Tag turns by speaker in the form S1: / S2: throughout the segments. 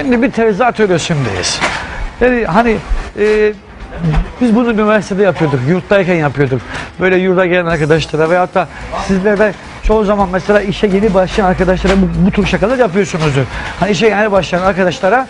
S1: Şimdi bir terzi atölyesindeyiz. Yani hani e, biz bunu üniversitede yapıyorduk, yurttayken yapıyorduk. Böyle yurda gelen arkadaşlara veyahut da sizler de çoğu zaman mesela işe yeni başlayan arkadaşlara bu, bu tür şakalar yapıyorsunuzdur. Hani işe yeni başlayan arkadaşlara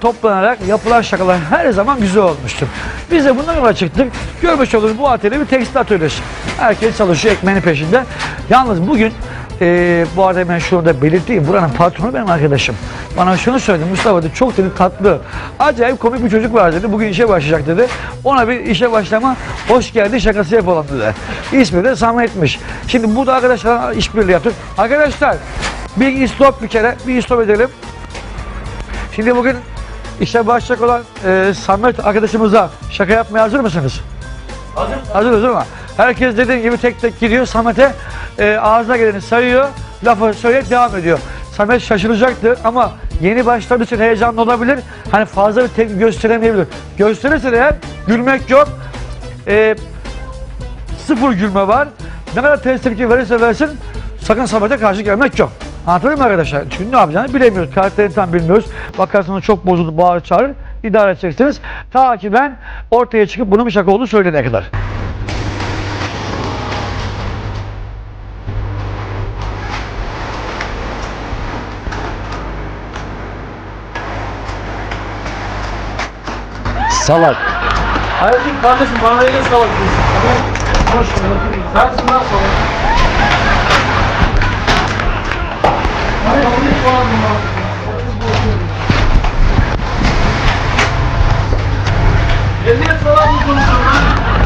S1: toplanarak yapılan şakalar her zaman güzel olmuştur. Biz de bundan yola çıktık. Görmüş olduğunuz bu atölye bir tekstil atölyesi. Herkes çalışıyor ekmeğinin peşinde. Yalnız bugün ee, bu arada ben şurada belirteyim. Buranın patronu benim arkadaşım. Bana şunu söyledi. Mustafa dedi çok dedi tatlı. Acayip komik bir çocuk var dedi. Bugün işe başlayacak dedi. Ona bir işe başlama hoş geldi şakası yapalım dedi. İsmi de Samet'miş. Şimdi burada arkadaşlar işbirliği yaptık. Arkadaşlar bir istop bir kere. Bir istop edelim. Şimdi bugün işe başlayacak olan e, Samet arkadaşımıza şaka yapmaya hazır mısınız? Hazır. Hazırız değil mi? Herkes dediğim gibi tek tek gidiyor Samet'e e, ağzına geleni sayıyor, lafı söyleyip devam ediyor. Samet şaşıracaktır ama yeni başladığı için heyecanlı olabilir. Hani fazla bir tepki gösteremeyebilir. Gösterirse eğer gülmek yok. E, sıfır gülme var. Ne kadar ters tepki verirse versin sakın Samet'e karşı gelmek yok. Anlatabiliyor muyum arkadaşlar? Çünkü ne yapacağını bilemiyoruz. Karakterini tam bilmiyoruz. Bakarsınız çok bozuldu, bağır çağırır. idare edeceksiniz. Ta ki ben ortaya çıkıp bunun bir şaka olduğunu söyleyene kadar.
S2: Salak.
S1: Hayatım kardeşim bana yine salak diyorsun. Hoş geldin. Sensin lan salak. Hayır, yanlış falan bunlar. Ya niye salak mı konuşuyorsun lan?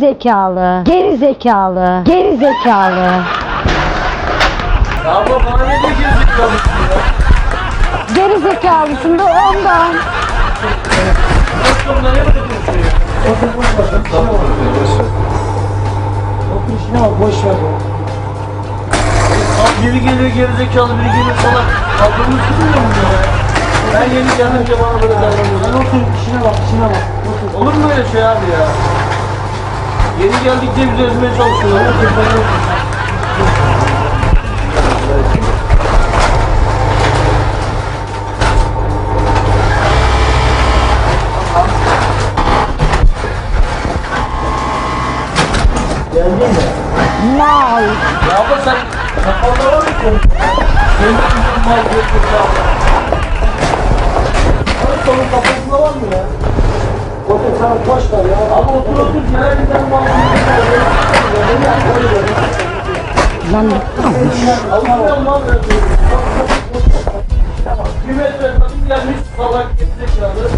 S3: Zekalı, geri zekalı, geri zekalı.
S1: Abla bana ne diye gerizekalı ya?
S3: Geri zekalısın da ondan.
S1: Doktorla ne
S2: bak boş ver.
S1: Biri geliyor gerizekalı, biri geliyor salak. Aklımı tutmuyor mu ya? Ben yeni gelince bana böyle davranıyorsun.
S2: otur işine bak işine bak. Otur.
S1: Olur mu öyle şey abi ya? Yeni geldik diye bizi ezmeye çalışıyorlar.
S2: Geldin mi?
S3: Mal.
S1: Ya abla sen kafanda var mı senin? Senin için mal diyorsun ya. Abi sonun kafasında var mı ya?
S2: Otur sen boş ver ya.
S1: Abi otur otur bir mal
S3: Lan
S1: metre kadın gelmiş salak gerizekalı.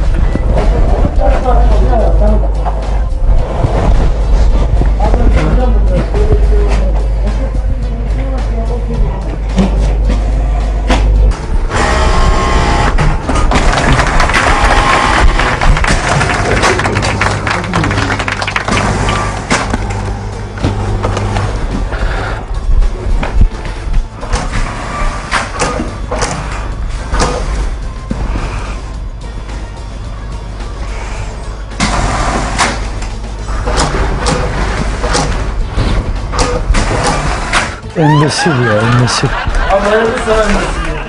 S2: Embesil ya embesil.
S1: Abi hayırlı sana emresin ya.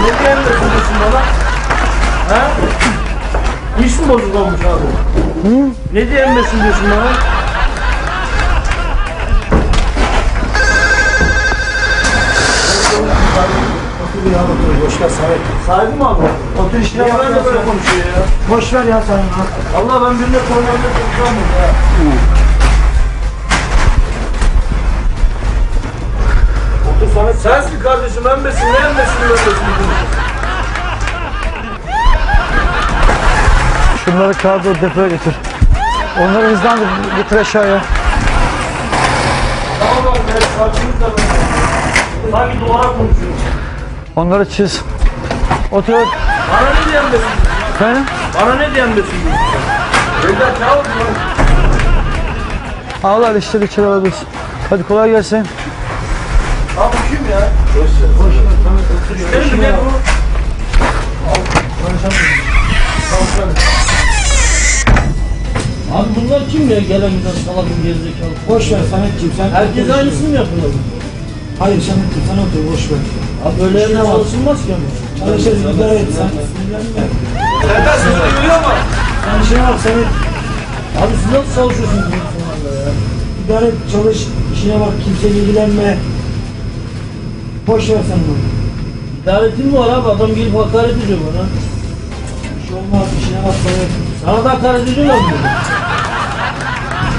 S1: Ne diye diyorsun bana? Ha? İş mi bozuk olmuş abi? Hı? Ne diye emresin diyorsun bana?
S2: Otur ya otur boş ver Samet.
S1: Sahibi mi abi?
S2: Otur işine bak. sen.
S1: konuşuyor ya?
S2: Boş ver ya sen.
S1: Allah ben birine koronamda konuşamam ya.
S2: Otur Samet.
S1: Sensin kardeşim emmesin ne emmesin emmesin. Şunları kargo depoya götür. Onları hızlandır getir aşağıya.
S2: Tamam abi ben saçımız da. Sanki duvara konuşuyoruz.
S1: Onları çiz. Otur.
S2: Bana ne diyen besin?
S1: Efendim?
S2: Bana ne diyen besin? Ne oldu lan?
S1: Ağlar işte içeri alabilirsin. Hadi kolay gelsin.
S2: Abi kim ya? Boş ver. Boş ver. Tamam otur ya. Ne bu?
S4: Abi bunlar kim ya gelen giden salakın gerizekalı?
S2: Boş ver Sametciğim sen.
S4: Herkes aynısını mı yapıyor?
S2: Hayır Sametciğim sen otur boş ver.
S4: Abi böyle yerine çalışılmaz ki ama.
S2: Çalışırız idare et sen.
S5: Senden sözü duyuyor mu?
S2: Sen işine bak Samet.
S4: Abi siz nasıl çalışıyorsunuz bu insanlarla ya?
S2: İdare et çalış. işine bak kimseyle ilgilenme. Boş ver sen bunu.
S4: İdaretin mi var abi? Adam gelip hakaret ediyor bana.
S2: Bir şey olmaz işine bak Samet.
S4: Sana da hakaret ediyorlar mı?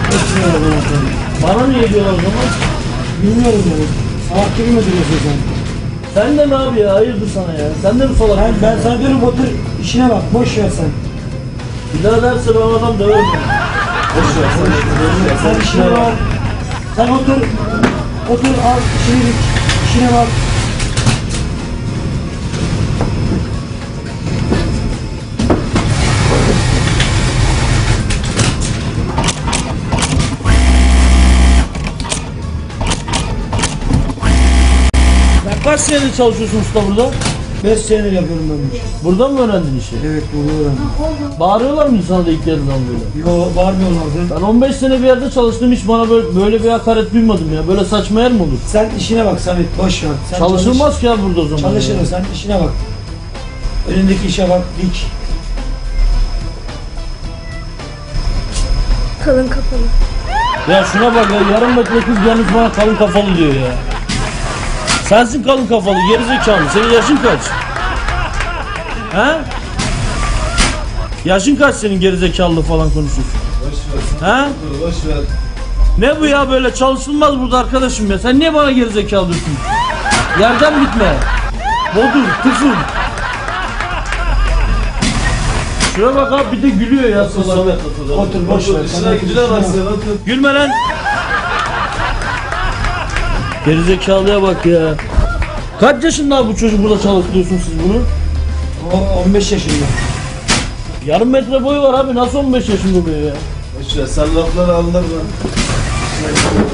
S2: Bak bana sen.
S4: Bana niye diyorlar o zaman?
S2: Bilmiyorum yani. Salak gibi mi duruyorsun sen?
S4: Sen de mi abi ya? Hayırdır sana ya? Sen de mi salak?
S2: Ben, ben sana diyorum otur işine bak boş ver sen.
S4: Bir daha derse ben adam döverim.
S5: Boş ver.
S2: Sen işine bak. Sen otur. Otur al işine. İşine bak.
S4: Kaç senedir çalışıyorsun usta burada?
S2: 5 senedir yapıyorum ben bu işi.
S4: Buradan mı öğrendin işi?
S2: Evet buluyorum.
S4: Bağırıyorlar mı sana da ilk geldiğin zaman böyle?
S2: Yo bağırmıyorlardı.
S4: Ben 15 sene bir yerde çalıştım hiç bana böyle, böyle bir hakaret duymadım ya. Böyle saçma yer mi olur?
S2: Sen işine bak Samet boş ver. Sen
S4: Çalışılmaz ki ya burada o zaman.
S2: Çalış,
S4: ya.
S2: sen işine bak. Önündeki işe bak dik.
S6: Kalın kafalı.
S4: Ya şuna bak ya yarım metre kız yalnız bana kalın kafalı diyor ya. Sensin kalın kafalı gerizekalı. Senin yaşın kaç? He? Yaşın kaç senin gerizekalı falan konuşuyorsun?
S5: Boş ver.
S4: He?
S5: Dur, Boş ver.
S4: Ne bu ya böyle çalışılmaz burada arkadaşım ya. Sen niye bana gerizekalı diyorsun? Yerden bitme. Bodur, tıfıl. Şuna bak abi bir de gülüyor ya salak.
S5: Samet otur.
S2: Otur, boş ver.
S5: İşine
S2: Samet,
S5: gücüne
S2: işine
S5: bak
S2: bak.
S5: sen otur.
S4: Gülme lan. Gerizekalıya bak ya. Kaç yaşında bu çocuk burada çalıştırıyorsun siz bunu?
S2: O 15 yaşında.
S4: Yarım metre boyu var abi nasıl 15 yaşında oluyor ya?
S5: Ver. Sen lafları anlarma.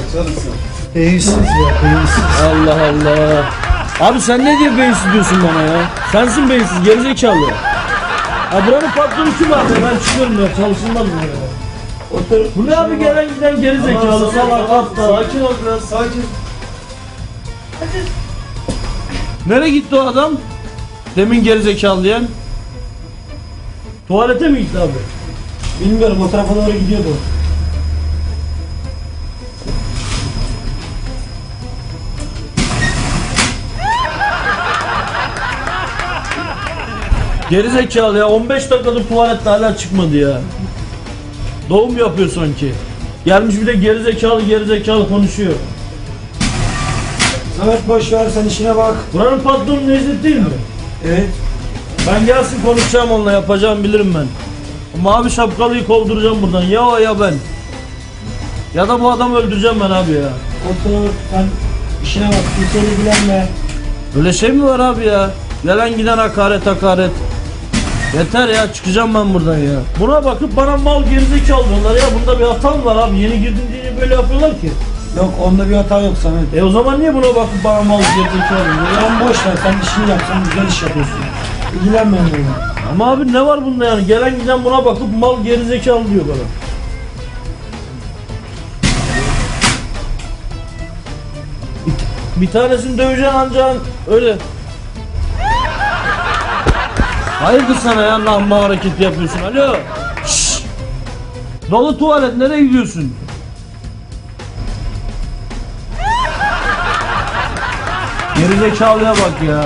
S5: Açarısın.
S2: Beyinsiz ya beyinsiz.
S4: Allah Allah. Abi sen ne diye beyinsiz diyorsun bana ya? Sensin beyinsiz gerizekalı. Ya buranın patronu kim abi? Ben çıkıyorum ya çalışılmaz mı ya? Bu ne abi gelen giden gerizekalı salak aptal.
S5: Sakin ol biraz sakin.
S4: Nereye gitti o adam? Demin gerizekalı diyen. Tuvalete mi gitti abi?
S2: Bilmiyorum o tarafa doğru gidiyordu.
S4: Gerizekalı ya 15 dakikadır tuvalette hala çıkmadı ya. Doğum yapıyor sanki. Gelmiş bir de gerizekalı gerizekalı konuşuyor.
S2: Samet boş ver sen işine bak.
S4: Buranın patronu Necdet değil mi?
S2: Evet.
S4: Ben gelsin konuşacağım onunla yapacağım bilirim ben. O mavi şapkalıyı kovduracağım buradan ya o ya ben. Ya da bu adamı öldüreceğim ben abi ya.
S2: Otur sen işine bak kimseyle ilgilenme.
S4: Öyle şey mi var abi ya? Gelen giden hakaret hakaret. Yeter ya çıkacağım ben buradan ya. Buna bakıp bana mal gerizekalı diyorlar ya. Bunda bir hata mı var abi? Yeni girdin diye böyle yapıyorlar ki.
S2: Yok onda bir hata yok Samet.
S4: E o zaman niye buna bakıp bana mal diyorlar?
S2: Sen boş ver sen işini yap sen güzel iş yapıyorsun. İlgilenme onunla.
S4: Ama abi ne var bunda yani? Gelen giden buna bakıp mal gerizekalı diyor bana. Bir, tanesini döveceksin ancak öyle. Hayırdır sana ya lamba hareket yapıyorsun? Alo. Şşş. Dolu tuvalet nereye gidiyorsun? Gerizekalıya bak ya.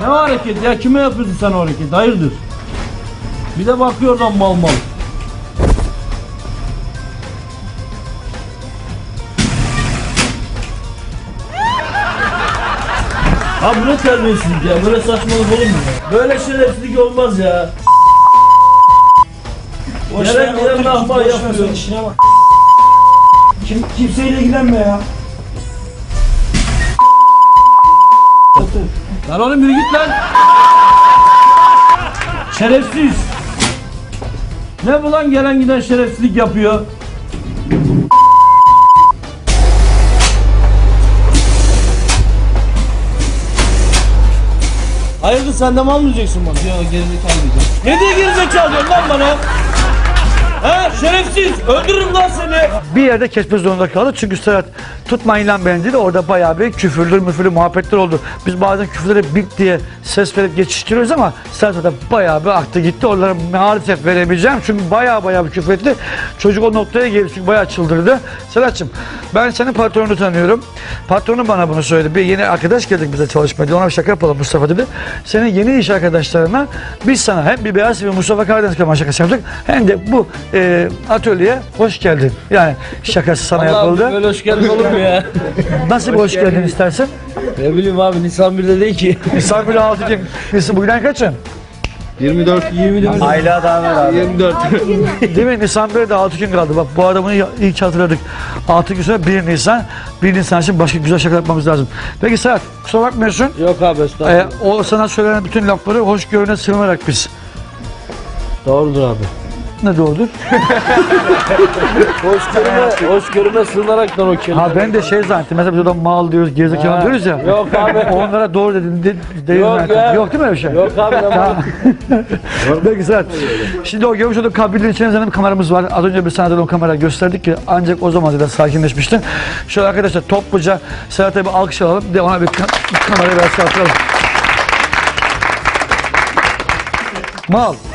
S4: Ne hareket ya? Kime yapıyorsun sen o hareketi? Hayırdır? Bir de bakıyor oradan mal mal. Abi bu ne terbiyesizlik ya? Böyle saçmalık olur mu ya? Böyle şerefsizlik olmaz ya.
S2: Boş ver, otur,
S4: lahma
S2: boş ver,
S4: yapıyor.
S2: işine bak. Kim, kimseyle ilgilenme ya. Otur.
S4: Lan oğlum yürü git lan. Şerefsiz. Ne bu lan gelen giden şerefsizlik yapıyor. Hayırdır sen de mal mı diyeceksin bana? Yok gerizekalı diyeceğim. Ne diye gerizekalı diyorsun lan bana? Ha şerefsiz öldürürüm lan seni.
S1: bir yerde kesme zorunda kaldı. Çünkü Serhat tutmayın lan beni dedi. Orada bayağı bir küfürlü müfürlü muhabbetler oldu. Biz bazen küfürleri bip diye ses verip geçiştiriyoruz ama Serhat orada bayağı bir aktı gitti. Onlara maalesef veremeyeceğim. Çünkü bayağı bayağı bir küfür etti. Çocuk o noktaya geldi çünkü bayağı çıldırdı. Serhat'cığım ben senin patronunu tanıyorum. Patronu bana bunu söyledi. Bir yeni arkadaş geldik bize çalışmaya. Ona bir şaka yapalım Mustafa dedi. Senin yeni iş arkadaşlarına biz sana hem bir Beyaz bir Mustafa Karadeniz Kaman şakası yaptık. Hem de bu e, atölyeye hoş geldin. Yani şakası sana yapıldı.
S4: Abi böyle hoş geldin olur mu ya?
S1: Nasıl bir hoş geldin istersen?
S4: ne bileyim abi Nisan 1'de değil ki.
S1: Nisan bile altı gün. Nisan bugünden kaçın?
S5: 24 24
S1: Ayla daha ver abi.
S5: 24
S1: Değil mi? Nisan 1'de 6 gün kaldı. Bak bu adamı iyi ki hatırladık. 6 gün sonra 1 Nisan. 1 Nisan için başka güzel şaka yapmamız lazım. Peki Serhat kusura bakmıyorsun.
S4: Yok abi estağfurullah.
S1: Ee, o sana söylenen bütün lafları hoşgörüne sığınarak biz.
S4: Doğrudur abi.
S1: Ne doğrudur?
S4: Hoşgörüme, hoşgörüme sığınaraktan o kelime.
S1: Ha ben de şey zannettim. Mesela biz orada mal diyoruz, gerizekalı diyoruz ya.
S4: Yok abi.
S1: Onlara doğru dedin. De, değil
S4: Yok ya.
S1: Yok değil mi öyle bir şey?
S4: Yok abi ne var?
S1: Peki Serhat. Şimdi o görmüş olduğun kabinin içinde zaten bir kameramız var. Az önce bir sana o kamerayı gösterdik ki ancak o zaman zaten sakinleşmiştin. Şöyle arkadaşlar topluca Serhat'a bir alkış alalım. De ona bir, ka- bir kamerayı biraz kaldıralım. Mal.